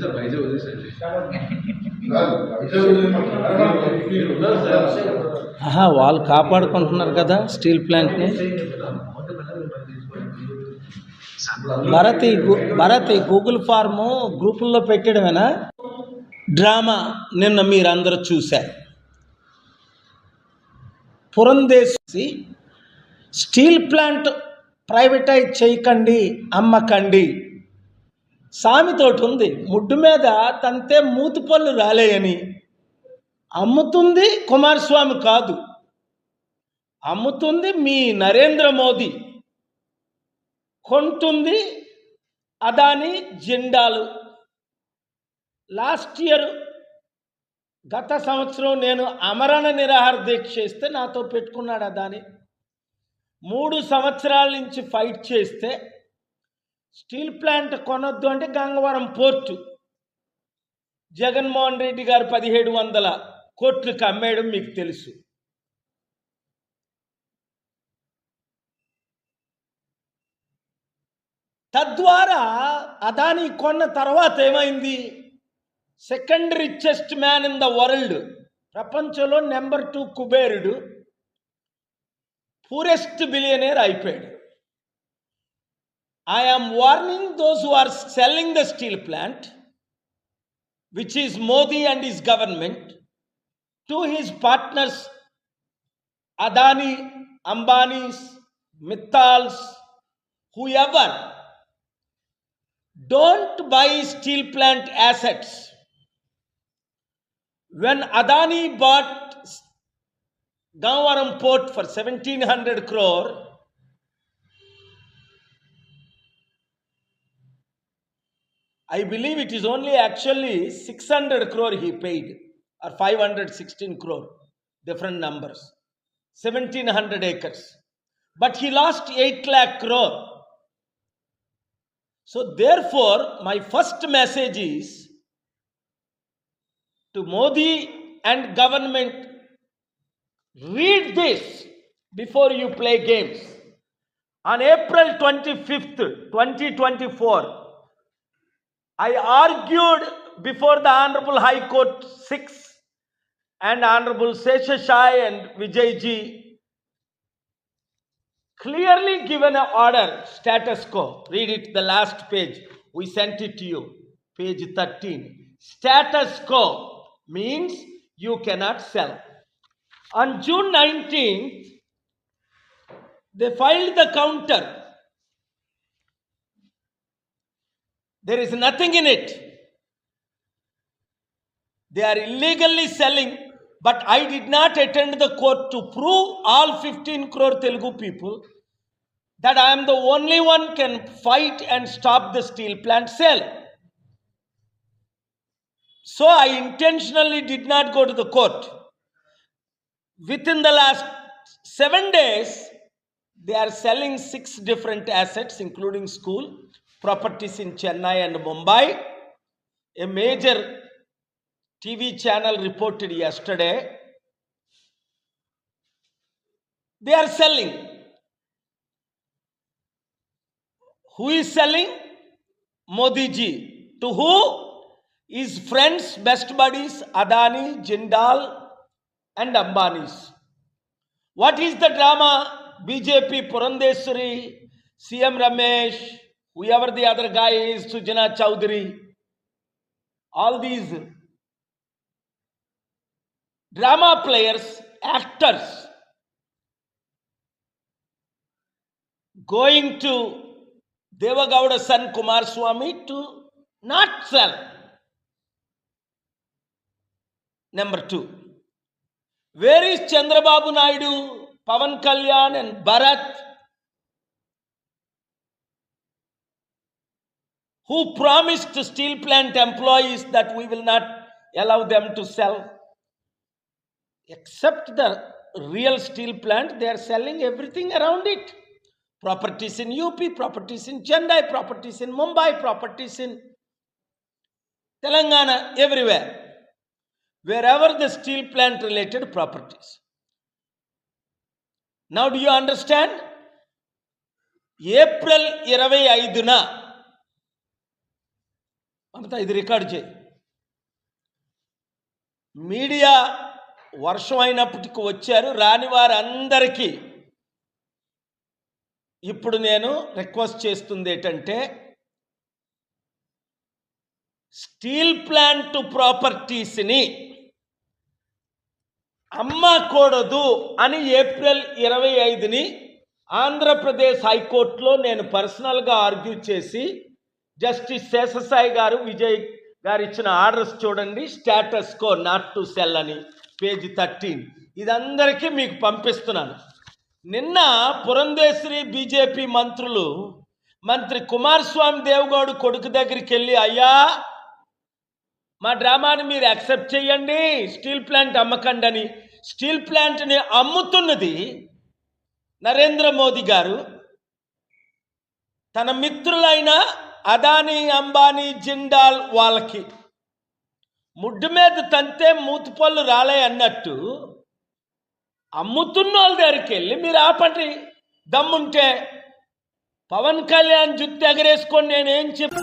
Sir Vizag వదిలేసండి ఆహా వాళ్ళు కాపాడుకుంటున్నారు కదా స్టీల్ ప్లాంట్ని. భరత్ భరత్ గూగుల్ ఫార్ము గ్రూపుల్లో పెట్టడమేనా డ్రామా నిన్న మీరందరూ చూశారు. పురంధేసి స్టీల్ ప్లాంట్ ప్రైవేటైజ్ చేయకండి అమ్మకండి. సామెతోటి ఉంది ముడ్డు మీద తంతే మూతిపళ్ళు రాలేయని. అమ్ముతుంది కుమారస్వామి కాదు. అమ్ముతుంది మీ నరేంద్ర మోదీ. కొంటుంది అదాని జెండాలు. లాస్ట్ ఇయర్ గత సంవత్సరం నేను అమరణ నిరాహార దీక్ష చేస్తే నాతో పెట్టుకున్నాడు అదాని. మూడు సంవత్సరాల నుంచి ఫైట్ చేస్తే స్టీల్ ప్లాంట్ కొనొద్దు అంటే గంగవరం పోర్టు. జగన్మోహన్ రెడ్డి గారు పదిహేడు వందల కోట్లకు అమ్మేయడం మీకు తెలుసు. తద్వారా అదాని కొన్న తర్వాత ఏమైంది? Second richest man in the world. ప్రపంచంలో నెంబర్ టూ కుబేరుడు. poorest billionaire I paid. I am warning those who are selling the steel plant, which is Modi and his government, to his partners Adani, Ambanis, Mittals, whoever. Don't buy steel plant assets. When Adani bought Gangavaram port for 1700 crore, I believe it is only actually 600 crore he paid, or 516 crore, different numbers. 1700 acres. But he lost 8 lakh crore. So, therefore, my first message is to Modi and government read this before you play games. On April 25th, 2024, I argued before the Honorable High Court 6 and Honorable Seshashai and Vijayji clearly given an order, status quo. Read it, the last page. We sent it to you, page 13. Status quo means you cannot sell. On June 19th, they filed the counter. There is nothing in it. They are illegally selling, but I did not attend the court to prove all 15 crore Telugu people that I am the only one can fight and stop the steel plant sale. So I intentionally did not go to the court. Within the last seven days, they are selling six different assets, including school, properties in Chennai and Mumbai. A major TV channel reported yesterday. They are selling. Who is selling? Modi ji. To who? His friends, best buddies, Adani, Jindal, and Ambanis. What is the drama? BJP, Purandeswari, CM Ramesh, whoever the other guy is, Sujana Chowdhury, all these drama players, actors, going to Devagowda's son Kumar Swami to not sell. Number two. Where is Chandrababu Naidu, Pavan Kalyan, and Bharat? Who promised to steel plant employees that we will not allow them to sell? Except the real steel plant, they are selling everything around it. Properties in UP, properties in Chennai, properties in Mumbai, properties in Telangana, everywhere wherever the steel plant related properties. Now, do you understand? April ఇరవై ఐదున అంత ఇది record చేయి media వర్షం అయినప్పటికీ వచ్చారు రాని వారందరికీ ఇప్పుడు నేను రిక్వెస్ట్ చేస్తుంది ఏంటంటే స్టీల్ ప్లాంట్ ప్రాపర్టీస్ని అమ్మకూడదు అని ఏప్రిల్ ఇరవై ఐదుని ఆంధ్రప్రదేశ్ హైకోర్టులో నేను పర్సనల్గా ఆర్గ్యూ చేసి జస్టిస్ శేషసాయి గారు విజయ్ గారు ఇచ్చిన ఆర్డర్స్ చూడండి status quo not to sell అని పేజీ థర్టీన్. ఇదందరికీ మీకు పంపిస్తున్నాను. నిన్న పురంధేశ్వరి బీజేపీ మంత్రులు మంత్రి కుమారస్వామి దేవగౌడ్ కొడుకు దగ్గరికి వెళ్ళి అయ్యా మా డ్రామాని మీరు యాక్సెప్ట్ చేయండి. స్టీల్ ప్లాంట్ అమ్మకండి అని స్టీల్ ప్లాంట్ని అమ్ముతున్నది నరేంద్ర మోదీ గారు. తన మిత్రులైన అదానీ అంబానీ జిండాల్ వాళ్ళకి ముడ్డు మీద తంతే మూతుపళ్ళు రాలే అన్నట్టు అమ్ముతున్న వాళ్ళ దగ్గరికి వెళ్ళి మీరు ఆపండి. దమ్ముంటే పవన్ కళ్యాణ్ జుత్తు ఎగరేసుకొని నేనేం చెప్